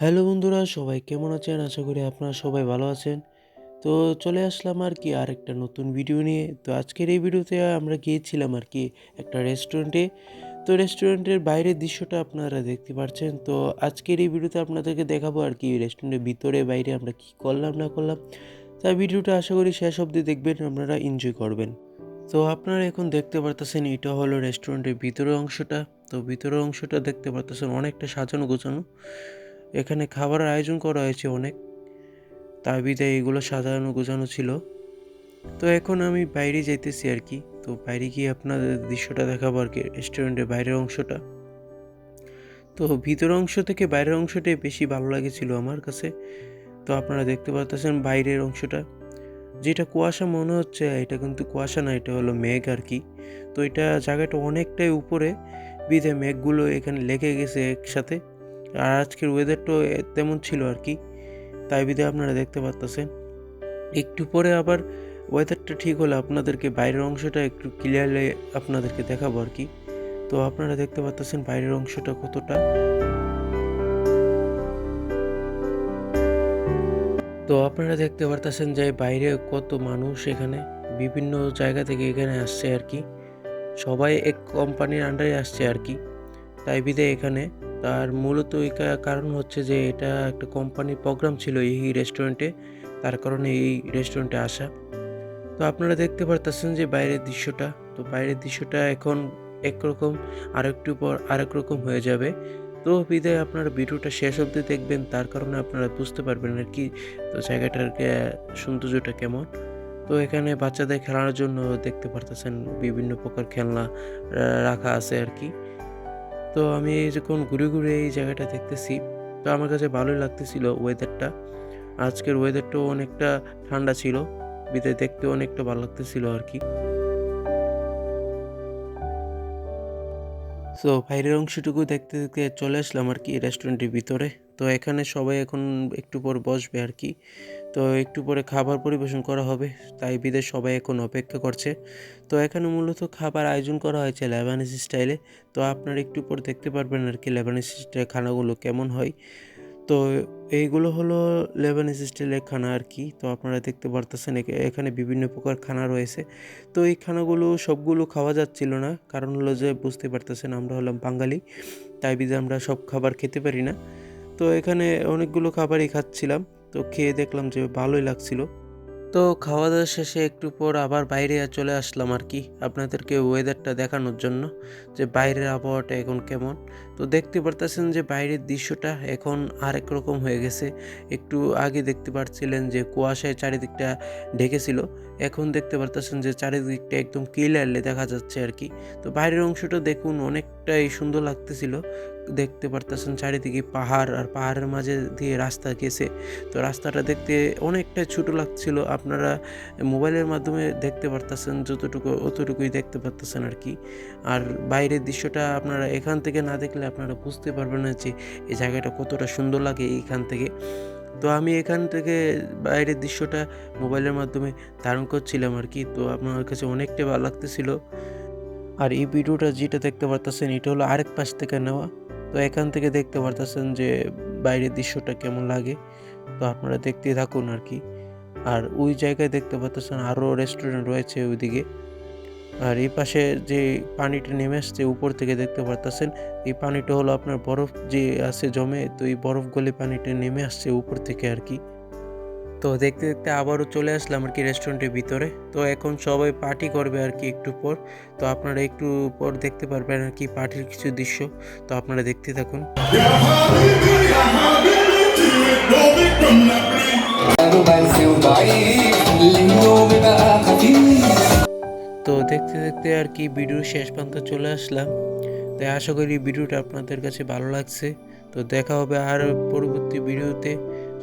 Hello বন্ধুরা, সবাই কেমন আছেন? আশা করি আপনারা সবাই ভালো আছেন। তো চলে আসলাম আর কি আর একটা নতুন ভিডিও নিয়ে। তো আজকের এই ভিডিওতে আমরা গিয়েছিলাম আর কি একটা রেস্টুরেন্টে তো রেস্টুরেন্টের বাইরের দৃশ্যটা আপনারা দেখতে পাচ্ছেন তো আজকের এই ভিডিওতে আপনাদেরকে দেখাবো আর কি রেস্টুরেন্টের ভিতরে, বাইরে আমরা কি করলাম, না করলাম। তাই ভিডিওটা আশা করি শেষ অবধি দেখবেন, আপনারা এনজয় করবেন। তো আপনারা এখন দেখতে পারতেছেন এটা হলো রেস্টুরেন্টের ভিতরের অংশটা। তো ভিতরের অংশটা দেখতে পারতেছেন অনেকটা সাজানো গোছানো। এখানে খাবারের আয়োজন করা হয়েছে অনেক। তার বিদায় এগুলো সাজানো গোছানো ছিল। তো এখন আমি বাইরে যাইতেছি আর কি। তো বাইরে গিয়ে আপনাদের দৃশ্যটা দেখাবো আর কি রেস্টুরেন্টের বাইরের অংশটা। তো ভিতরের অংশ থেকে বাইরের অংশটাই বেশি ভালো লাগেছিল আমার কাছে। তো আপনারা দেখতে পাচ্ছেন বাইরের অংশটা। যেটা কুয়াশা মনে হচ্ছে, এটা কিন্তু কুয়াশা না, এটা হলো মেঘ আর কি। তো এটা জায়গাটা অনেকটাই উপরে বিধে মেঘগুলো এখানে লেগে গেছে একসাথে। আর আজকের ওয়েদারটাও তেমন ছিল আর কি। তাই বিধে আপনারা দেখতে পাচ্তেছেন একটু পরে আবার ওয়েদারটা ঠিক হলে আপনাদেরকে বাইরের অংশটা একটু ক্লিয়ারলি আপনাদেরকে দেখাবো আর কি। তো আপনারা দেখতে পাচ্তেছেন বাইরের অংশটা কতটা। তো আপনারা দেখতে পারতেছেন যে বাইরে কত মানুষ এখানে, বিভিন্ন জায়গা থেকে এখানে আসছে আর কি। সবাই এক কোম্পানির আন্ডারে আসছে আর কি। তাই বিধে এখানে। তার মূলত এই কারণ হচ্ছে যে এটা একটা কোম্পানির প্রোগ্রাম ছিল এই রেস্টুরেন্টে তার কারণে এই রেস্টুরেন্টে আসা। তো আপনারা দেখতে পারতেছেন যে বাইরের দৃশ্যটা, তো বাইরের দৃশ্যটা এখন একরকম আর একটু পর আরেক রকম হয়ে যাবে। তো বিদায়, আপনারা ভিডিওটা শেষ অবধি দেখবেন, তার কারণে আপনারা বুঝতে পারবেন আর কি, তো জায়গাটার সৌন্দর্যটা কেমন। তো এখানে বাচ্চাদের খেলানোর জন্য দেখতে পারতেছেন বিভিন্ন প্রকার খেলনা রাখা আছে আর কি। তো আমি যখন ঘুরে ঘুরে এই জায়গাটা দেখতেছি, তো আমার কাছে ভালোই লাগতেছিল ওয়েদারটা আজকের ওয়েদারটাও অনেকটা ঠান্ডা ছিল, বিদায় দেখতে অনেকটা ভালো লাগতেছিল আর কি। তো বাইরের অংশটুকু দেখতে দেখতে চলে আসলাম আর কি রেস্টুরেন্টের ভিতরে। তো এখানে সবাই এখন একটু পর বসবে আর কি। তো একটু পরে খাবার পরিবেশন করা হবে, তাই বিদে সবাই এখন অপেক্ষা করছে। তো এখানে মূলত খাবার আয়োজন করা হয়েছে লেবানিস স্টাইলে তো আপনারা একটু পর দেখতে পারবেন আর কি লেবানিস স্টাইলের খানাগুলো কেমন হয়। তো এইগুলো হলো লেবানিজ স্টাইলের খানা আর কি। তো আপনারা দেখতে পারতেছেন এখানে বিভিন্ন প্রকার খানা রয়েছে। তো এই খানাগুলো সবগুলো খাওয়া যাচ্ছিল না। কারণ হলো যে বুঝতে পারতেছেন আমরা হলাম বাঙালি, তাই বিধে আমরা সব খাবার খেতে পারি না। তো এখানে অনেকগুলো খাবারই খাচ্ছিলাম। তো খেয়ে দেখলাম যে ভালোই লাগছিল। তো খাওয়া দাওয়া শেষে একটু পর আবার বাইরে চলে আসলাম আর কি আপনাদেরকে ওয়েদারটা দেখানোর জন্য যে বাইরের আবহাওয়াটা এখন কেমন। তো দেখতে পারতেছেন যে বাইরের দৃশ্যটা এখন আরেক রকম হয়ে গেছে। একটু আগে দেখতে পাচ্ছিলেন যে কুয়াশায় চারিদিকটা ঢেকেছিল। এখন দেখতে পারতেছেন যে চারিদিকটা একদম ক্লিয়ারলি দেখা যাচ্ছে আর কি। তো বাইরের অংশটা দেখুন অনেকটাই সুন্দর লাগতেছিল। দেখতে পারতেছেন চারিদিকে পাহাড় আর পাহাড়ের মাঝে দিয়ে রাস্তা গেছে। তো রাস্তাটা দেখতে অনেকটা ছোট লাগছিল। আপনারা মোবাইলের মাধ্যমে দেখতে পারতেছেন যতটুকু, অতটুকুই দেখতে পারতেছেন আর কি। আর বাইরের দৃশ্যটা আপনারা এখান থেকে না দেখলে আপনারা বুঝতে পারবেন না যে এই জায়গাটা কতটা সুন্দর লাগে এইখান থেকে। তো আমি এখান থেকে বাইরের দৃশ্যটা মোবাইলের মাধ্যমে ধারণ করছিলাম আর কি। তো আপনার কাছে অনেকটাই ভালো লাগতেছিল। আর এই ভিডিওটা যেটা দেখতে পারতেছেন, এটা হলো আরেক পাশ থেকে নেওয়া। তো এখান থেকে দেখতে পারতেছেন যে বাইরের দৃশ্যটা কেমন লাগে। তো আপনারা দেখতে থাকুন আর কি আর ওই জায়গায় দেখতে পাচ্ছেন আরও রেস্টুরেন্ট রয়েছে ওইদিকে। আর এই পাশে যে পানিটা নেমে আসছে, উপর থেকে দেখতে পারতেছেন, এই পানিটা হলো আপনার বরফ যে আছে জমে, তো এই বরফ গলে পানিটা নেমে আসছে উপর থেকে আর কি তো দেখতে দেখতে আবারও চলে আসলাম আর কি রেস্টুরেন্টের ভিতরে। তো এখন সবাই পার্টি করবে আর কি একটু পর। তো আপনারা একটু পর দেখতে পারবেন আর কি পার্টির কিছু দৃশ্য। তো আপনারা দেখতে থাকুন। তো দেখতে দেখতে আর কি ভিডিও শেষ পর্যন্ত চলে আসলাম। তাই আশা করি ভিডিওটা আপনাদের কাছে ভালো লাগছে। তো দেখা হবে আর পরবর্তী ভিডিওতে